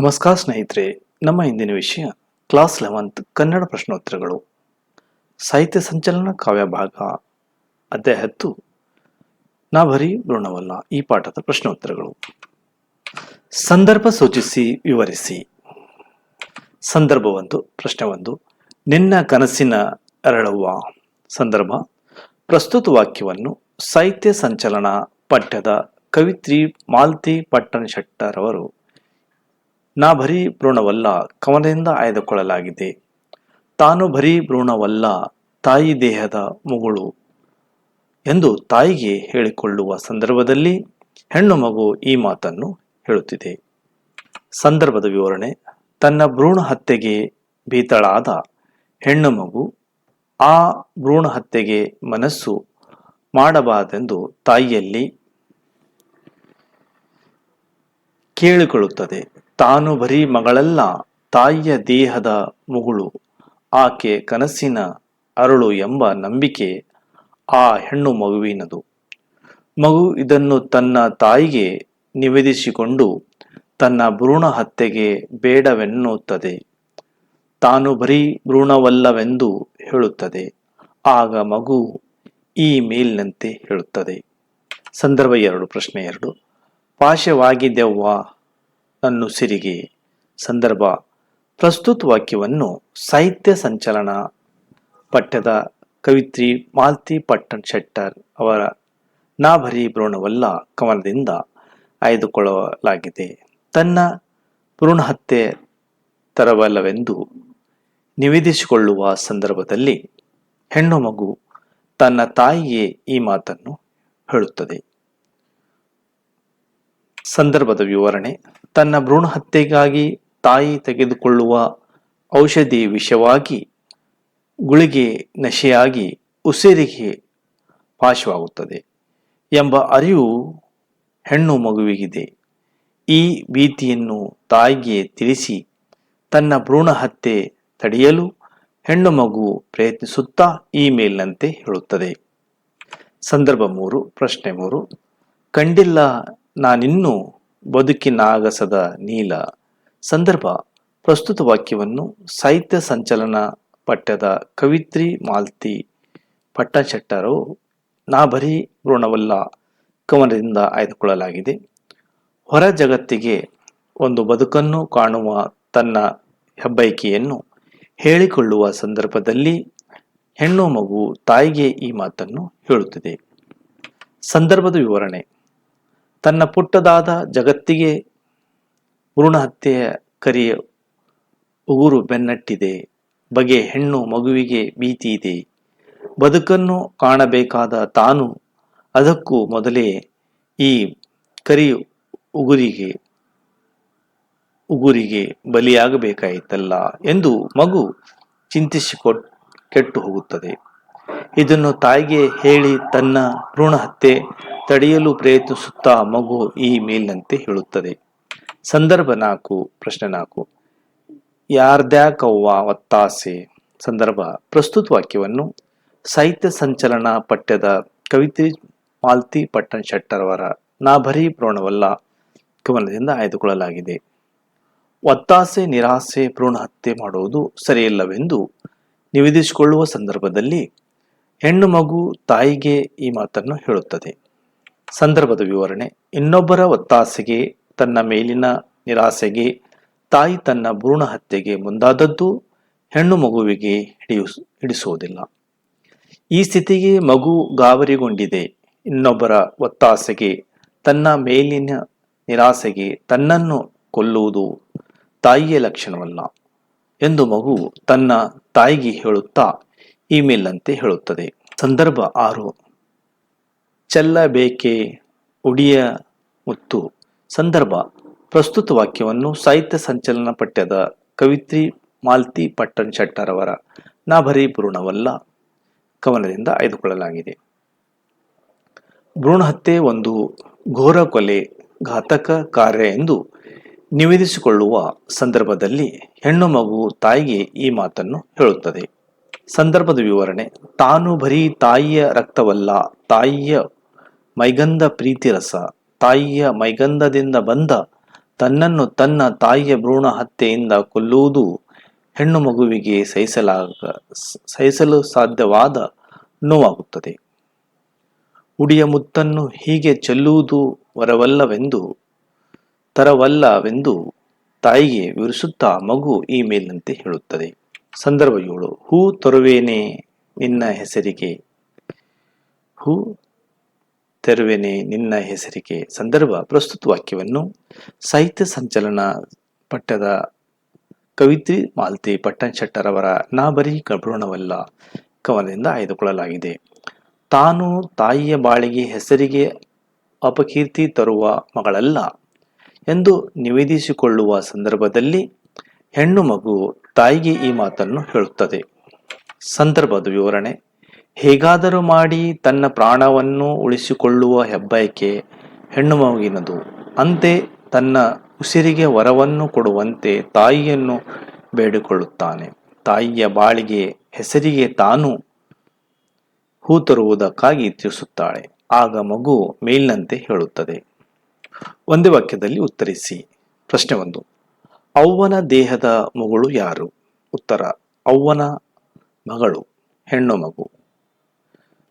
ನಮಸ್ಕಾರ ಸ್ನೇಹಿತರೆ, ನಮ್ಮ ಇಂದಿನ ವಿಷಯ ಕ್ಲಾಸ್ ಲೆವೆಂತ್ ಕನ್ನಡ ಪ್ರಶ್ನೋತ್ತರಗಳು. ಸಾಹಿತ್ಯ ಸಂಚಲನ ಕಾವ್ಯ ಭಾಗ, ಅಧ್ಯಾಯ ಹತ್ತು. ನಾ ಬರೀ ಭ್ರೂಣವಲ್ಲ, ಈ ಪಾಠದ ಪ್ರಶ್ನೋತ್ತರಗಳು. ಸಂದರ್ಭ ಸೂಚಿಸಿ, ವಿವರಿಸಿ. ಸಂದರ್ಭ ಒಂದು ಪ್ರಶ್ನೆ ಒಂದು ನಿನ್ನ ಕನಸಿನ ಅರಳುವ. ಸಂದರ್ಭ, ಪ್ರಸ್ತುತ ವಾಕ್ಯವನ್ನು ಸಾಹಿತ್ಯ ಸಂಚಲನ ಪಠ್ಯದ ಕವಿತ್ರಿ ಮಾಲ್ತಿ ಪಟ್ಟಣ ಶೆಟ್ಟರ್ ಅವರು ನಾ ಭರೀ ಭ್ರೂಣವಲ್ಲ ಕವನದಿಂದ ಆಯ್ದುಕೊಳ್ಳಲಾಗಿದೆ. ತಾನು ಭರೀ ಭ್ರೂಣವಲ್ಲ ತಾಯಿ ದೇಹದ ಮುಗುಳು ಎಂದು ತಾಯಿಗೆ ಹೇಳಿಕೊಳ್ಳುವ ಸಂದರ್ಭದಲ್ಲಿ ಹೆಣ್ಣು ಮಗು ಈ ಮಾತನ್ನು ಹೇಳುತ್ತಿದೆ. ಸಂದರ್ಭದ ವಿವರಣೆ, ತನ್ನ ಭ್ರೂಣ ಹತ್ಯೆಗೆ ಭೀತಳಾದ ಹೆಣ್ಣು ಮಗು ಆ ಭ್ರೂಣ ಹತ್ಯೆಗೆ ಮನಸ್ಸು ಮಾಡಬಾರದೆಂದು ತಾಯಿಯಲ್ಲಿ ಕೇಳಿಕೊಳ್ಳುತ್ತದೆ. ತಾನು ಬರೀ ಮಗಳಲ್ಲ, ತಾಯಿಯ ದೇಹದ ಮುಗುಳು, ಆಕೆ ಕನಸಿನ ಅರಳು ಎಂಬ ನಂಬಿಕೆ ಆ ಹೆಣ್ಣು ಮಗುವಿನದು. ಮಗು ಇದನ್ನು ತನ್ನ ತಾಯಿಗೆ ನಿವೇದಿಸಿಕೊಂಡು ತನ್ನ ಭ್ರೂಣ ಹತ್ಯೆಗೆ ಬೇಡವೆನ್ನುತ್ತದೆ. ತಾನು ಬರೀ ಭ್ರೂಣವಲ್ಲವೆಂದು ಹೇಳುತ್ತದೆ. ಆಗ ಮಗು ಈ ಮೇಲಿನಂತೆ ಹೇಳುತ್ತದೆ. ಸಂದರ್ಭ ಎರಡು, ಪ್ರಶ್ನೆ ಎರಡು. ಪಾಶವಾಗಿದೆವ್ವ ನನ್ನುಸಿರಿಗೆ ಸಂದರ್ಭ. ಪ್ರಸ್ತುತ ವಾಕ್ಯವನ್ನು ಸಾಹಿತ್ಯ ಸಂಚಲನ ಪಠ್ಯದ ಕವಿತ್ರಿ ಮಾಲ್ತಿ ಪಟ್ಟಣ್ ಶೆಟ್ಟರ್ ಅವರ ನಾ ಭರಿ ಭ್ರೂಣವಲ್ಲ ಕವನದಿಂದ ಆಯ್ದುಕೊಳ್ಳಲಾಗಿದೆ. ತನ್ನ ಭ್ರೂಣ ಹತ್ಯೆ ತರಬಲ್ಲವೆಂದು ನಿವೇದಿಸಿಕೊಳ್ಳುವ ಸಂದರ್ಭದಲ್ಲಿ ಹೆಣ್ಣು ಮಗು ತನ್ನ ತಾಯಿಯೇ ಈ ಮಾತನ್ನು ಹೇಳುತ್ತದೆ. ಸಂದರ್ಭದ ವಿವರಣೆ. ತನ್ನ ಭ್ರೂಣ ಹತ್ಯೆಗಾಗಿ ತಾಯಿ ತೆಗೆದುಕೊಳ್ಳುವ ಔಷಧಿ ವಿಷವಾಗಿ ಗುಳಿಗೆ ನಶೆಯಾಗಿ ಉಸಿರಿಗೆ ಪಾಶವಾಗುತ್ತದೆ ಎಂಬ ಅರಿವು ಹೆಣ್ಣು ಮಗುವಿಗಿದೆ. ಈ ಭೀತಿಯನ್ನು ತಾಯಿಗೆ ತಿಳಿಸಿ ತನ್ನ ಭ್ರೂಣ ಹತ್ಯೆ ತಡೆಯಲು ಹೆಣ್ಣು ಮಗು ಪ್ರಯತ್ನಿಸುತ್ತಾ ಈ ಹೇಳುತ್ತದೆ. ಸಂದರ್ಭ ಮೂರು, ಪ್ರಶ್ನೆ ಮೂರು. ಕಂಡಿಲ್ಲ ನಾನಿನ್ನೂ ಬದುಕಿನಾಗಸದ ನೀಲ ಸಂದರ್ಭ ಪ್ರಸ್ತುತ ವಾಕ್ಯವನ್ನು ಸಾಹಿತ್ಯ ಸಂಚಲನ ಪಠ್ಯದ ಕವಿತ್ರಿ ಮಾಲ್ತಿ ಪಟ್ಟಶೆಟ್ಟರು ನಾ ಬರೀ ಋಣವಲ್ಲ ಕವನದಿಂದ ಆಯ್ದುಕೊಳ್ಳಲಾಗಿದೆ. ಹೊರ ಜಗತ್ತಿಗೆ ಒಂದು ಬದುಕನ್ನು ಕಾಣುವ ತನ್ನ ಹೆಬ್ಬೈಕೆಯನ್ನು ಹೇಳಿಕೊಳ್ಳುವ ಸಂದರ್ಭದಲ್ಲಿ ಹೆಣ್ಣು ಮಗು ತಾಯಿಗೆ ಈ ಮಾತನ್ನು ಹೇಳುತ್ತದೆ. ಸಂದರ್ಭದ ವಿವರಣೆ. ತನ್ನ ಪುಟ್ಟದಾದ ಜಗತ್ತಿಗೆ ಭ್ರೂಣ ಹತ್ಯೆಯ ಕರಿಯ ಉಗುರು ಬೆನ್ನಟ್ಟಿದೆ. ಬಗೆ ಹೆಣ್ಣು ಮಗುವಿಗೆ ಭೀತಿ ಇದೆ. ಬದುಕನ್ನು ಕಾಣಬೇಕಾದ ತಾನು ಅದಕ್ಕೂ ಮೊದಲೇ ಈ ಕರಿ ಉಗುರಿಗೆ ಉಗುರಿಗೆ ಬಲಿಯಾಗಬೇಕಾಯಿತಲ್ಲ ಎಂದು ಮಗು ಚಿಂತಿಸಿಕೊ ಕೆಟ್ಟು ಹೋಗುತ್ತದೆ. ಇದನ್ನು ತಾಯಿಗೆ ಹೇಳಿ ತನ್ನ ಭ್ರೂಣ ಹತ್ಯೆ ತಡೆಯಲು ಪ್ರಯತ್ನಿಸುತ್ತಾ ಮಗು ಈ ಮೇಲಿನಂತೆ ಹೇಳುತ್ತದೆ. ಸಂದರ್ಭ ನಾಲ್ಕು, ಪ್ರಶ್ನೆ ನಾಲ್ಕು. ಯಾರ್ದ್ಯಾಕವ್ವ ಒತ್ತಾಸೆ ಸಂದರ್ಭ, ಪ್ರಸ್ತುತ ವಾಕ್ಯವನ್ನು ಸಾಹಿತ್ಯ ಸಂಚಲನ ಪಠ್ಯದ ಕವಿತೆ ಮಾಲ್ತಿ ಪಟ್ಟಣ ಶೆಟ್ಟರ್ ಅವರ ನಾ ಬರೀ ಭ್ರೂಣವಲ್ಲ ಕವನದಿಂದ ಆಯ್ದುಕೊಳ್ಳಲಾಗಿದೆ. ಒತ್ತಾಸೆ ನಿರಾಸೆ ಭ್ರೂಣ ಹತ್ಯೆ ಮಾಡುವುದು ಸರಿಯಲ್ಲವೆಂದು ನಿವೇದಿಸಿಕೊಳ್ಳುವ ಸಂದರ್ಭದಲ್ಲಿ ಹೆಣ್ಣು ಮಗು ತಾಯಿಗೆ ಈ ಮಾತನ್ನು ಹೇಳುತ್ತದೆ. ಸಂದರ್ಭದ ವಿವರಣೆ. ಇನ್ನೊಬ್ಬರ ಒತ್ತಾಸೆಗೆ, ತನ್ನ ಮೇಲಿನ ನಿರಾಸೆಗೆ, ತಾಯಿ ತನ್ನ ಭ್ರೂಣ ಹತ್ಯೆಗೆ ಮುಂದಾದದ್ದು ಹೆಣ್ಣು ಮಗುವಿಗೆ ಹಿಡಿಯು, ಹಿಡಿಸುವುದಿಲ್ಲ. ಈ ಸ್ಥಿತಿಗೆ ಮಗು ಗಾಬರಿಗೊಂಡಿದೆ. ಇನ್ನೊಬ್ಬರ ಒತ್ತಾಸೆಗೆ, ತನ್ನ ಮೇಲಿನ ನಿರಾಸೆಗೆ ತನ್ನನ್ನು ಕೊಲ್ಲುವುದು ತಾಯಿಯ ಲಕ್ಷಣವಲ್ಲ ಎಂದು ಮಗು ತನ್ನ ತಾಯಿಗೆ ಹೇಳುತ್ತಾ ಇಮೇಲ್ ಅಂತೆ ಹೇಳುತ್ತದೆ. ಸಂದರ್ಭ ಆರು. ಚೆಲ್ಲಬೇಕೆ? ಉಡಿಯ ಮುತ್ತು. ಸಂದರ್ಭ. ಪ್ರಸ್ತುತ ವಾಕ್ಯವನ್ನು ಸಾಹಿತ್ಯ ಸಂಚಲನ ಪಠ್ಯದ ಕವಿತ್ರಿ ಮಾಲ್ತಿ ಪಟ್ಟಣ್ ಶೆಟ್ಟರ್ ಅವರ ನಾಭರಿ ಭ್ರೂಣವಲ್ಲ ಕವನದಿಂದ ಆಯ್ದುಕೊಳ್ಳಲಾಗಿದೆ. ಭ್ರೂಣ ಹತ್ಯೆ ಒಂದು ಘೋರ ಕೊಲೆ, ಘಾತಕ ಕಾರ್ಯ ಎಂದು ನಿವೇದಿಸಿಕೊಳ್ಳುವ ಸಂದರ್ಭದಲ್ಲಿ ಹೆಣ್ಣು ಮಗು ತಾಯಿಗೆ ಈ ಮಾತನ್ನು ಹೇಳುತ್ತದೆ. ಸಂದರ್ಭದ ವಿವರಣೆ. ತಾನು ಬರೀ ತಾಯಿಯ ರಕ್ತವಲ್ಲ, ತಾಯಿಯ ಮೈಗಂಧ ಪ್ರೀತಿ ರಸ ತಾಯಿಯ ಮೈಗಂಧದಿಂದ ಬಂದ ತನ್ನನ್ನು ತನ್ನ ತಾಯಿಯ ಭ್ರೂಣ ಹತ್ಯೆಯಿಂದ ಕೊಲ್ಲುವುದು ಹೆಣ್ಣು ಮಗುವಿಗೆ ಸಹಿಸಲಾಗ, ಸಹಿಸಲು ಸಾಧ್ಯವಾದ ನೋವಾಗುತ್ತದೆ. ಉಡಿಯ ಮುತ್ತನ್ನು ಹೀಗೆ ಚೆಲ್ಲುವುದು ವರವಲ್ಲವೆಂದು, ತರವಲ್ಲವೆಂದು ತಾಯಿಗೆ ವಿವರಿಸುತ್ತಾ ಮಗು ಈ ಮೇಲಿನಂತೆ ಹೇಳುತ್ತದೆ. ಸಂದರ್ಭ ಏಳು. ಹೂ ತರುವೇನೆ ನಿನ್ನ ಹೆಸರಿಗೆ. ಹೂ ತೆರುವೆನೆ ನಿನ್ನ ಹೆಸರಿಗೆ ಸಂದರ್ಭ ಪ್ರಸ್ತುತ ವಾಕ್ಯವನ್ನು ಸಾಹಿತ್ಯ ಸಂಚಲನ ಪಠ್ಯದ ಕವಿತ್ರಿ ಮಾಲ್ತಿ ಪಟ್ಟಣಶೆಟ್ಟರವರ ನಾ ಬರೀ ಕಭ್ರೂಣವಲ್ಲ ಕವನದಿಂದ ಆಯ್ದುಕೊಳ್ಳಲಾಗಿದೆ. ತಾನು ತಾಯಿಯ ಬಾಳಿಗೆ ಹೆಸರಿಗೆ ಅಪಕೀರ್ತಿ ತರುವ ಮಗಳಲ್ಲ ಎಂದು ನಿವೇದಿಸಿಕೊಳ್ಳುವ ಸಂದರ್ಭದಲ್ಲಿ ಹೆಣ್ಣು ಮಗು ತಾಯಿಗೆ ಈ ಮಾತನ್ನು ಹೇಳುತ್ತದೆ. ಸಂದರ್ಭದ ವಿವರಣೆ. ಹೇಗಾದರೂ ಮಾಡಿ ತನ್ನ ಪ್ರಾಣವನ್ನು ಉಳಿಸಿಕೊಳ್ಳುವ ಹೆಬ್ಬಯಕೆ ಹೆಣ್ಣು ಮಗುವಿನದು. ಅಂತೆ ತನ್ನ ಉಸಿರಿಗೆ ವರವನ್ನು ಕೊಡುವಂತೆ ತಾಯಿಯನ್ನು ಬೇಡಿಕೊಳ್ಳುತ್ತಾನೆ. ತಾಯಿಯ ಬಾಳಿಗೆ ಹೆಸರಿಗೆ ತಾನು ಹೂ ತರುವುದಕ್ಕಾಗಿ ತಿಳಿಸುತ್ತಾಳೆ. ಆಗ ಮಗು ಮೇಲಿನಂತೆ ಹೇಳುತ್ತದೆ. ಒಂದೇ ವಾಕ್ಯದಲ್ಲಿ ಉತ್ತರಿಸಿ. ಪ್ರಶ್ನೆ ಒಂದು. ಅವ್ವನ ದೇಹದ ಮಗಳು ಯಾರು? ಉತ್ತರ. ಅವ್ವನ ಮಗಳು, ಹೆಣ್ಣು ಮಗು.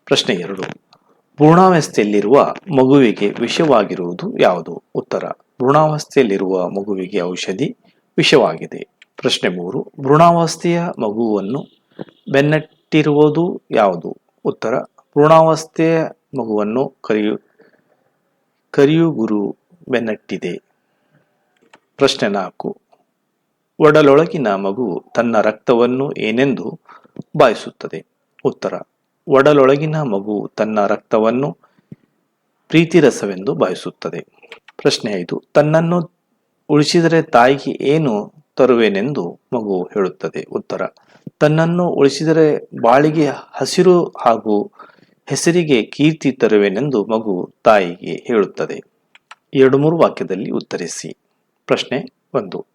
ಪ್ರಶ್ನೆ ಎರಡು. ಭ್ರೂಣಾವಸ್ಥೆಯಲ್ಲಿರುವ ಮಗುವಿಗೆ ವಿಷವಾಗಿರುವುದು ಯಾವುದು? ಉತ್ತರ, ಭ್ರೂಣಾವಸ್ಥೆಯಲ್ಲಿರುವ ಮಗುವಿಗೆ ಔಷಧಿ ವಿಷವಾಗಿದೆ. ಪ್ರಶ್ನೆ ಮೂರು, ಭ್ರೂಣಾವಸ್ಥೆಯ ಮಗುವನ್ನು ಬೆನ್ನಟ್ಟಿರುವುದು ಯಾವುದು? ಉತ್ತರ, ಭ್ರೂಣಾವಸ್ಥೆಯ ಮಗುವನ್ನು ಕರಿಯು, ಕರಿಯುಗುರು ಬೆನ್ನಟ್ಟಿದೆ. ಪ್ರಶ್ನೆ ನಾಲ್ಕು, ಒಡಲೊಳಗಿನ ಮಗು ತನ್ನ ರಕ್ತವನ್ನು ಏನೆಂದು ಬಾಯಿಸುತ್ತದೆ? ಉತ್ತರ ಒಡಲೊಳಗಿನ ಮಗು ತನ್ನ ರಕ್ತವನ್ನು ಪ್ರೀತಿರಸವೆಂದು ಭಾವಿಸುತ್ತದೆ. ಪ್ರಶ್ನೆ ಐದು, ತನ್ನನ್ನು ಉಳಿಸಿದರೆ ತಾಯಿಗೆ ಏನು ತರುವೆನೆಂದು ಮಗು ಹೇಳುತ್ತದೆ. ಉತ್ತರ, ತನ್ನನ್ನು ಉಳಿಸಿದರೆ ಬಾಳಿಗೆ ಹಸಿರು ಹಾಗೂ ಹೆಸರಿಗೆ ಕೀರ್ತಿ ತರುವೆನೆಂದು ಮಗು ತಾಯಿಗೆ ಹೇಳುತ್ತದೆ. ಎರಡು ಮೂರು ವಾಕ್ಯದಲ್ಲಿ ಉತ್ತರಿಸಿ. ಪ್ರಶ್ನೆ ಒಂದು,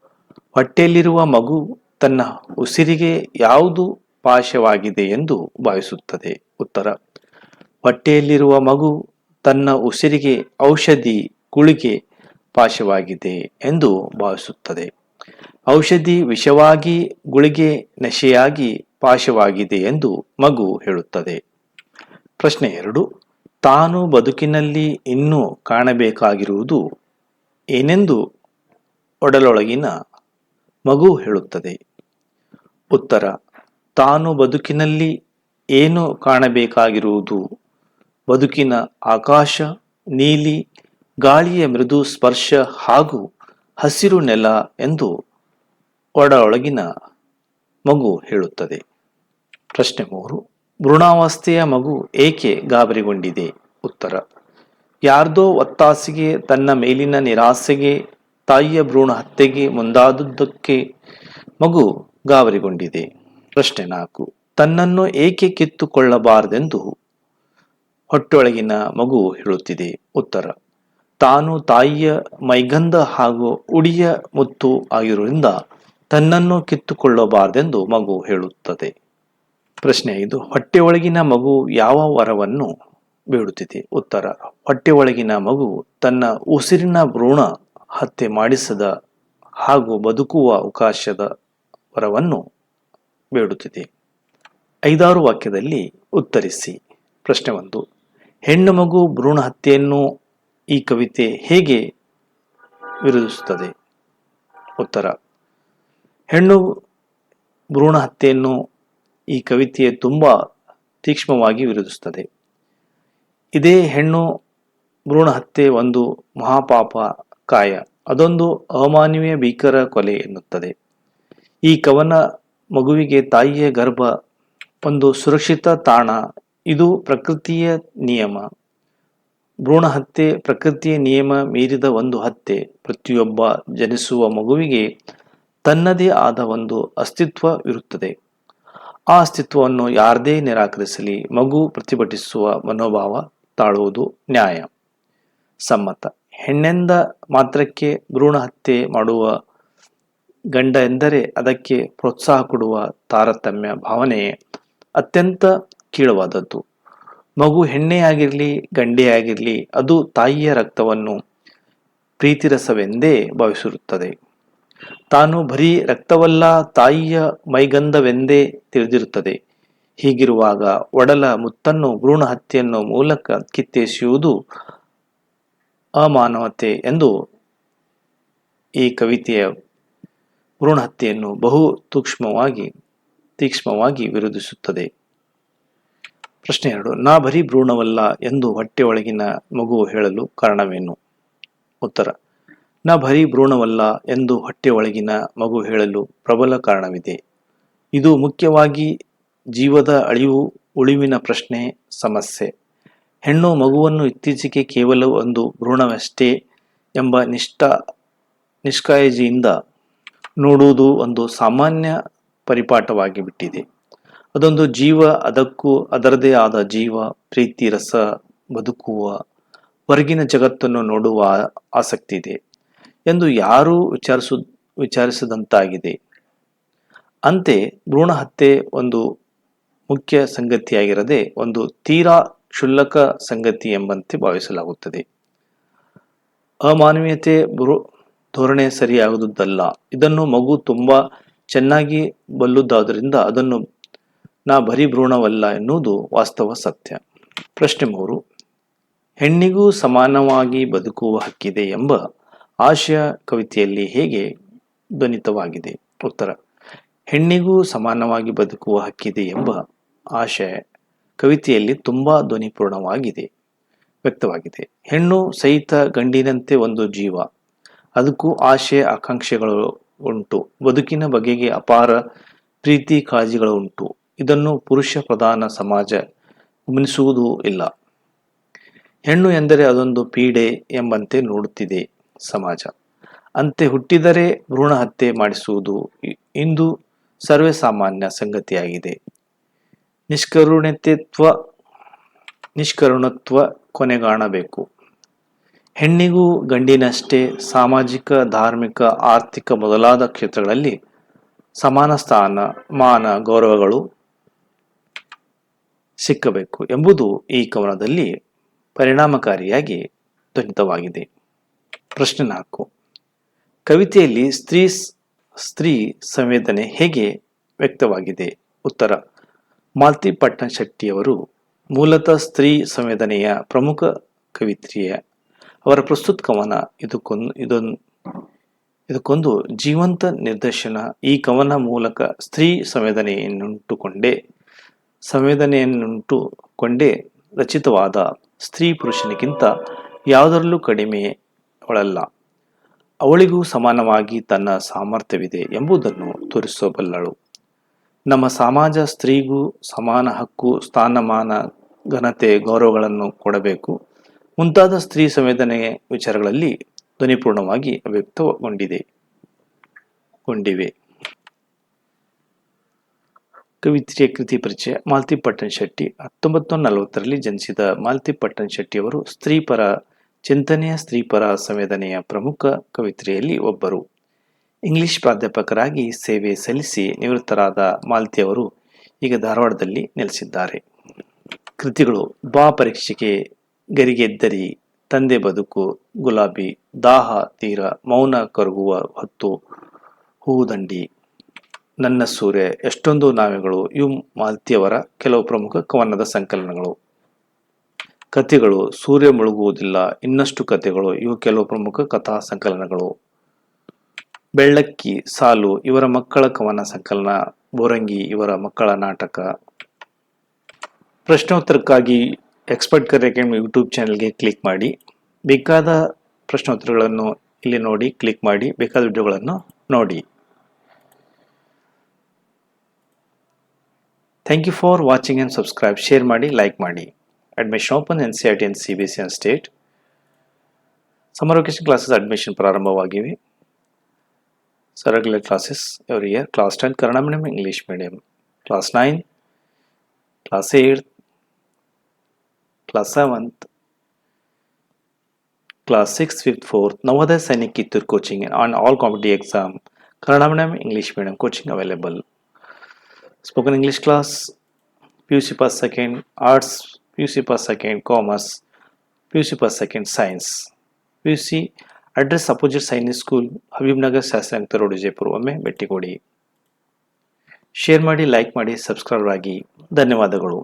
ಹೊಟ್ಟೆಯಲ್ಲಿರುವ ಮಗು ತನ್ನ ಉಸಿರಿಗೆ ಯಾವುದು ಪಾಶವಾಗಿದೆ ಎಂದು ಭಾವಿಸುತ್ತದೆ. ಉತ್ತರ, ಹೊಟ್ಟೆಯಲ್ಲಿರುವ ಮಗು ತನ್ನ ಉಸಿರಿಗೆ ಔಷಧಿ ಗುಳಿಗೆ ಪಾಶವಾಗಿದೆ ಎಂದು ಭಾವಿಸುತ್ತದೆ. ಔಷಧಿ ವಿಷವಾಗಿ ಗುಳಿಗೆ ನಶೆಯಾಗಿ ಪಾಶವಾಗಿದೆ ಎಂದು ಮಗು ಹೇಳುತ್ತದೆ. ಪ್ರಶ್ನೆ ಎರಡು, ತಾನು ಬದುಕಿನಲ್ಲಿ ಇನ್ನೂ ಕಾಣಬೇಕಾಗಿರುವುದು ಏನೆಂದು ಒಡಲೊಳಗಿನ ಮಗು ಹೇಳುತ್ತದೆ. ಉತ್ತರ ತಾನು ಬದುಕಿನಲ್ಲಿ ಏನು ಕಾಣಬೇಕಾಗಿರುವುದು? ಬದುಕಿನ ಆಕಾಶ, ನೀಲಿ, ಗಾಳಿಯ ಮೃದು ಸ್ಪರ್ಶ ಹಾಗೂ ಹಸಿರು ನೆಲ ಎಂದು ಒಡೊಳಗಿನ ಮಗು ಹೇಳುತ್ತದೆ. ಪ್ರಶ್ನೆ ಮೂರು. ಭ್ರೂಣಾವಸ್ಥೆಯ ಮಗು ಏಕೆ ಗಾಬರಿಗೊಂಡಿದೆ? ಉತ್ತರ. ಯಾರ್ದೋ ಒತ್ತಾಸೆಗೆ, ತನ್ನ ಮೇಲಿನ ನಿರಾಸೆಗೆ, ತಾಯಿಯ ಭ್ರೂಣ ಹತ್ಯೆಗೆ ಮುಂದಾದುದಕ್ಕೆ ಮಗು ಗಾಬರಿಗೊಂಡಿದೆ. ಪ್ರಶ್ನೆ ನಾಲ್ಕು. ತನ್ನನ್ನು ಏಕೆ ಕಿತ್ತುಕೊಳ್ಳಬಾರದೆಂದು ಹೊಟ್ಟೊಳಗಿನ ಮಗು ಹೇಳುತ್ತಿದೆ. ಉತ್ತರ, ತಾನು ತಾಯಿಯ ಮೈಗಂಧ ಹಾಗೂ ಉಡಿಯ ಮುತ್ತು ಆಗಿರುವುದರಿಂದ ತನ್ನನ್ನು ಕಿತ್ತುಕೊಳ್ಳಬಾರದೆಂದು ಮಗು ಹೇಳುತ್ತದೆ. ಪ್ರಶ್ನೆ ಐದು ಹೊಟ್ಟೆ ಒಳಗಿನ ಮಗು ಯಾವ ವರವನ್ನು ಬೇಡುತ್ತಿದೆ? ಉತ್ತರ ಹೊಟ್ಟೆ ಒಳಗಿನ ಮಗು ತನ್ನ ಉಸಿರಿನ ಭ್ರೂಣ ಹತ್ಯೆ ಮಾಡಿಸದ ಹಾಗೂ ಬದುಕುವ ಅವಕಾಶದ ವರವನ್ನು ಬೇಡುತ್ತಿದೆ. ಐದಾರು ವಾಕ್ಯದಲ್ಲಿ ಉತ್ತರಿಸಿ. ಪ್ರಶ್ನೆ ಒಂದು, ಹೆಣ್ಣು ಮಗು ಭ್ರೂಣ ಹತ್ಯೆಯನ್ನು ಈ ಕವಿತೆ ಹೇಗೆ ವಿರೋಧಿಸುತ್ತದೆ? ಉತ್ತರ, ಹೆಣ್ಣು ಭ್ರೂಣ ಹತ್ಯೆಯನ್ನು ಈ ಕವಿತೆಯ ತುಂಬ ತೀಕ್ಷ್ಣವಾಗಿ ವಿರೋಧಿಸುತ್ತದೆ. ಇದೇ ಹೆಣ್ಣು ಭ್ರೂಣ ಹತ್ಯೆ ಒಂದು ಮಹಾಪಾಪ ಕಾಯ. ಅದೊಂದು ಅಮಾನವೀಯ ಭೀಕರ ಕೊಲೆ ಎನ್ನುತ್ತದೆ. ಈ ಕವನ ಮಗುವಿಗೆ ತಾಯಿಯ ಗರ್ಭ, ಒಂದು ಸುರಕ್ಷಿತ ತಾಣ, ಇದು ಪ್ರಕೃತಿಯ ನಿಯಮ. ಭ್ರೂಣ ಹತ್ಯೆ, ಪ್ರಕೃತಿಯ ನಿಯಮ ಮೀರಿದ ಒಂದು ಹತ್ಯೆ, ಪ್ರತಿಯೊಬ್ಬ ಜನಿಸುವ ಮಗುವಿಗೆ ತನ್ನದೇ ಆದ ಒಂದು ಅಸ್ತಿತ್ವವಿರುತ್ತದೆ ಆ ಅಸ್ತಿತ್ವವನ್ನು ಯಾರದೇ ನಿರಾಕರಿಸಲಿ, ಮಗು ಪ್ರತಿಭಟಿಸುವ ಮನೋಭಾವ ತಾಳುವುದು ನ್ಯಾಯ. ಸಮ್ಮತ. ಹೆಣ್ಣೆಂದ ಮಾತ್ರಕ್ಕೆ ಭ್ರೂಣ ಹತ್ಯೆ ಮಾಡುವ ಗಂಡ ಎಂದರೆ ಅದಕ್ಕೆ ಪ್ರೋತ್ಸಾಹ ಕೊಡುವ ತಾರತಮ್ಯ, ಭಾವನೆ ಅತ್ಯಂತ ಕೀಳವಾದದ್ದು. ಮಗು ಹೆಣ್ಣೆಯಾಗಿರಲಿ, ಗಂಡೆಯಾಗಿರಲಿ, ಅದು ತಾಯಿಯ ರಕ್ತವನ್ನು ಪ್ರೀತಿರಸವೆಂದೇ ಭಾವಿಸಿರುತ್ತದೆ. ತಾನು ಬರೀ ರಕ್ತವಲ್ಲ, ತಾಯಿಯ ಮೈಗಂಧವೆಂದೇ ತಿಳಿದಿರುತ್ತದೆ. ಹೀಗಿರುವಾಗ ಒಡಲ ಮುತ್ತನ್ನು, ಭ್ರೂಣ ಹತ್ಯೆಯನ್ನು ಮೂಲಕ ಕಿತ್ತೆಸೆಯುವುದು ಅಮಾನವತೆ ಎಂದು ಈ ಕವಿತೆಯ ಭ್ರೂಣ ಹತ್ಯೆಯನ್ನು ಬಹು ತೂಕ್ಷ್ಮವಾಗಿ ತೀಕ್ಷ್ಮವಾಗಿ ವಿರೋಧಿಸುತ್ತದೆ. ಪ್ರಶ್ನೆ ಎರಡು, ನಾ ಬರೀ ಭ್ರೂಣವಲ್ಲ ಎಂದು ಹೊಟ್ಟೆಯೊಳಗಿನ ಮಗು ಹೇಳಲು ಕಾರಣವೇನು? ಉತ್ತರ, ನಾ ಬರೀ ಭ್ರೂಣವಲ್ಲ ಎಂದು ಹೊಟ್ಟೆಯೊಳಗಿನ ಮಗು ಹೇಳಲು ಪ್ರಬಲ ಕಾರಣವಿದೆ. ಇದು ಮುಖ್ಯವಾಗಿ ಜೀವದ ಅಳಿವು, ಉಳಿವಿನ ಪ್ರಶ್ನೆ, ಸಮಸ್ಯೆ. ಹೆಣ್ಣು ಮಗುವನ್ನು ಇತ್ತೀಚೆಗೆ ಕೇವಲ ಒಂದು ಭ್ರೂಣವಷ್ಟೇ ಎಂಬ ನಿಷ್ಠ ನಿಷ್ಕಾಳಜಿಯಿಂದ ನೋಡುವುದು ಒಂದು ಸಾಮಾನ್ಯ ಪರಿಪಾಠವಾಗಿ ಬಿಟ್ಟಿದೆ ಅದೊಂದು ಜೀವ, ಅದಕ್ಕೂ ಅದರದೇ ಆದ ಜೀವ, ಪ್ರೀತಿ, ರಸ, ಬದುಕುವ ಹೊರಗಿನ ಜಗತ್ತನ್ನು ನೋಡುವ ಆಸಕ್ತಿ ಇದೆ ಎಂದು ಯಾರೂ ವಿಚಾರಿಸು, ವಿಚಾರಿಸದಂತಾಗಿದೆ. ಅಂತೆ ಭ್ರೂಣ ಹತ್ಯೆ ಒಂದು ಮುಖ್ಯ ಸಂಗತಿಯಾಗಿರದೆ ಒಂದು ತೀರಾ ಕ್ಷುಲ್ಲಕ ಸಂಗತಿ ಎಂಬಂತೆ ಭಾವಿಸಲಾಗುತ್ತದೆ. ಅಮಾನವೀಯತೆ ಭ್ರೂ ಧೋರಣೆ ಸರಿಯಾಗುವುದಲ್ಲ. ಇದನ್ನು ಮಗು ತುಂಬಾ ಚೆನ್ನಾಗಿ ಬಲ್ಲುದಾದ್ರಿಂದ ಅದನ್ನು ನಾ ಬರೀ ಭ್ರೂಣವಲ್ಲ ಎನ್ನುವುದು ವಾಸ್ತವ ಸತ್ಯ. ಪ್ರಶ್ನೆ ಮೂರು. ಹೆಣ್ಣಿಗೂ ಸಮಾನವಾಗಿ ಬದುಕುವ ಹಕ್ಕಿದೆ ಎಂಬ ಆಶಯ ಕವಿತೆಯಲ್ಲಿ ಹೇಗೆ ಧ್ವನಿತವಾಗಿದೆ? ಉತ್ತರ. ಹೆಣ್ಣಿಗೂ ಸಮಾನವಾಗಿ ಬದುಕುವ ಹಕ್ಕಿದೆ ಎಂಬ ಆಶಯ ಕವಿತೆಯಲ್ಲಿ ತುಂಬಾ ಧ್ವನಿಪೂರ್ಣವಾಗಿದೆ, ವ್ಯಕ್ತವಾಗಿದೆ. ಹೆಣ್ಣು ಸಹಿತ ಗಂಡಿನಂತೆ ಒಂದು ಜೀವ. ಅದಕ್ಕೂ ಆಶೆ, ಆಕಾಂಕ್ಷೆಗಳು ಉಂಟು. ಬದುಕಿನ ಬಗೆಗೆ ಅಪಾರ ಪ್ರೀತಿ ಕಾಳಜಿಗಳು ಉಂಟು. ಇದನ್ನು ಪುರುಷ ಪ್ರಧಾನ ಸಮಾಜ ಗಮನಿಸುವುದೂ ಇಲ್ಲ. ಹೆಣ್ಣು ಎಂದರೆ ಅದೊಂದು ಪೀಡೆ ಎಂಬಂತೆ ನೋಡುತ್ತಿದೆ ಸಮಾಜ. ಅಂತೆ ಹುಟ್ಟಿದರೆ ಭ್ರೂಣ ಹತ್ಯೆ ಮಾಡಿಸುವುದು ಇಂದು ಸರ್ವೇ ಸಾಮಾನ್ಯ ಸಂಗತಿಯಾಗಿದೆ. ನಿಷ್ಕರುಣತೆತ್ವ, ನಿಷ್ಕರುಣತ್ವ ಕೊನೆಗಾಣಬೇಕು. ಹೆಣ್ಣಿಗೂ ಗಂಡಿನಷ್ಟೇ ಸಾಮಾಜಿಕ, ಧಾರ್ಮಿಕ, ಆರ್ಥಿಕ ಮೊದಲಾದ ಕ್ಷೇತ್ರಗಳಲ್ಲಿ ಸಮಾನ ಸ್ಥಾನ, ಮಾನ, ಗೌರವಗಳು ಸಿಕ್ಕಬೇಕು ಎಂಬುದು ಈ ಕವನದಲ್ಲಿ ಪರಿಣಾಮಕಾರಿಯಾಗಿ ಧ್ವನಿತವಾಗಿದೆ. ಪ್ರಶ್ನೆ ನಾಲ್ಕು. ಕವಿತೆಯಲ್ಲಿ ಸ್ತ್ರೀ ಸ್ತ್ರೀ ಸಂವೇದನೆ ಹೇಗೆ ವ್ಯಕ್ತವಾಗಿದೆ? ಉತ್ತರ. ಮಾಲ್ತಿ ಪಟ್ನ ಶೆಟ್ಟಿಯವರು ಮೂಲತಃ ಸ್ತ್ರೀ ಸಂವೇದನೆಯ ಪ್ರಮುಖ ಕವಿತ್ರಿಯ. ಅವರ ಪ್ರಸ್ತುತ ಕವನ ಇದಕ್ಕೊಂದು ಇದೊಂದು ಇದಕ್ಕೊಂದು ಜೀವಂತ ನಿದರ್ಶನ ಈ ಕವನ ಮೂಲಕ ಸ್ತ್ರೀ ಸಂವೇದನೆಯನ್ನುಂಟುಕೊಂಡೇ ಸಂವೇದನೆಯನ್ನುಂಟುಕೊಂಡೇ ರಚಿತವಾದ ಸ್ತ್ರೀ ಪುರುಷನಿಗಿಂತ ಯಾವುದರಲ್ಲೂ ಕಡಿಮೆ ಅವಳಲ್ಲ ಅವಳಿಗೂ ಸಮಾನವಾಗಿ ತನ್ನ ಸಾಮರ್ಥ್ಯವಿದೆ ಎಂಬುದನ್ನು ತೋರಿಸಬಲ್ಲಳು ನಮ್ಮ ಸಮಾಜ ಸ್ತ್ರೀಗೂ ಸಮಾನ ಹಕ್ಕು, ಸ್ಥಾನಮಾನ, ಘನತೆ, ಗೌರವಗಳನ್ನು ಕೊಡಬೇಕು. ಮುಂತಾದ ಸ್ತ್ರೀ ಸಂವೇದನೆಯ ವಿಚಾರಗಳಲ್ಲಿ ಧ್ವನಿಪೂರ್ಣವಾಗಿ ಅವ್ಯಕ್ತಗೊಂಡಿದೆ ಗೊಂಡಿವೆ. ಕವಿತ್ರಿಯ ಕೃತಿ ಪರಿಚಯ ಮಾಲ್ತಿ ಪಟ್ಟಣ ಶೆಟ್ಟಿ. ಹತ್ತೊಂಬತ್ತು ನೂರ ನಲವತ್ತರಲ್ಲಿ ಜನಿಸಿದ ಮಾಲ್ತಿ ಪಟ್ಟಣ್ ಶೆಟ್ಟಿಯವರು ಸ್ತ್ರೀಪರ ಚಿಂತನೆಯ ಸ್ತ್ರೀಪರ ಸಂವೇದನೆಯ ಪ್ರಮುಖ ಕವಿತ್ರಿಯಲ್ಲಿ ಒಬ್ಬರು. ಇಂಗ್ಲಿಷ್ ಪ್ರಾಧ್ಯಾಪಕರಾಗಿ ಸೇವೆ ಸಲ್ಲಿಸಿ ನಿವೃತ್ತರಾದ ಮಾಲ್ತಿಯವರು ಈಗ ಧಾರವಾಡದಲ್ಲಿ ನೆಲೆಸಿದ್ದಾರೆ. ಕೃತಿಗಳು ಬಾ ಪರೀಕ್ಷೆಗೆ ಗರಿಗೆದ್ದರಿ, ತಂದೆ ಬದುಕು, ಗುಲಾಬಿ, ದಾಹ, ತೀರ, ಮೌನ ಕರಗುವ ಹೊತ್ತು ಹೂದಂಡಿ ನನ್ನ ಸೂರ್ಯ, ಎಷ್ಟೊಂದು ನಾವೆಗಳು, ಯು ಮಾಲ್ತಿಯವರ ಕೆಲವು ಪ್ರಮುಖ ಕವನದ ಸಂಕಲನಗಳು. ಕಥೆಗಳು, ಸೂರ್ಯ ಮುಳುಗುವುದಿಲ್ಲ, ಇನ್ನಷ್ಟು ಕಥೆಗಳು, ಇವು ಕೆಲವು ಪ್ರಮುಖ ಕಥಾ ಸಂಕಲನಗಳು. ಬೆಳ್ಳಕ್ಕಿ, ಸಾಲು, ಇವರ ಮಕ್ಕಳ ಕವನ ಸಂಕಲನ, ಬೋರಂಗಿ, ಇವರ ಮಕ್ಕಳ ನಾಟಕ. ಪ್ರಶ್ನೋತ್ತರಕ್ಕಾಗಿ ಎಕ್ಸ್ಪರ್ಟ್ ಕರ್ ಅಕಾಡೆಮಿ ಯೂಟ್ಯೂಬ್ ಚಾನಲ್ಗೆ ಕ್ಲಿಕ್ ಮಾಡಿ. ಬೇಕಾದ ಪ್ರಶ್ನೋತ್ತರಗಳನ್ನು ಇಲ್ಲಿ ನೋಡಿ ಕ್ಲಿಕ್ ಮಾಡಿ. ಬೇಕಾದ ವಿಡಿಯೋಗಳನ್ನು ನೋಡಿ. Thank you for watching and subscribe share ಮಾಡಿ ಲೈಕ್ ಮಾಡಿ. Admission open N C R T N C B C and state vacation classes admission ಪ್ರಾರಂಭವಾಗಿವೆ. Regular classes every year class ten 10 Kannada medium English medium class 9, class 8, Class 7th, Class 6th, 5th, 4th. Navodaya Sainik Kittur coaching on all competitive exam. Kannada medium, English medium coaching available. Spoken English class, PUC per second, Arts, PUC per second, Commerce, PUC per second, Science. PUC address opposite Sainik school Habib Nagar ಶಾಸ್ತ್ರಾಂಕ್ತ road Vijayapura ಒಮ್ಮೆ ಭೇಟಿ ಕೊಡಿ share ಮಾಡಿ like ಮಾಡಿ subscribe ಆಗಿ ಧನ್ಯವಾದಗಳು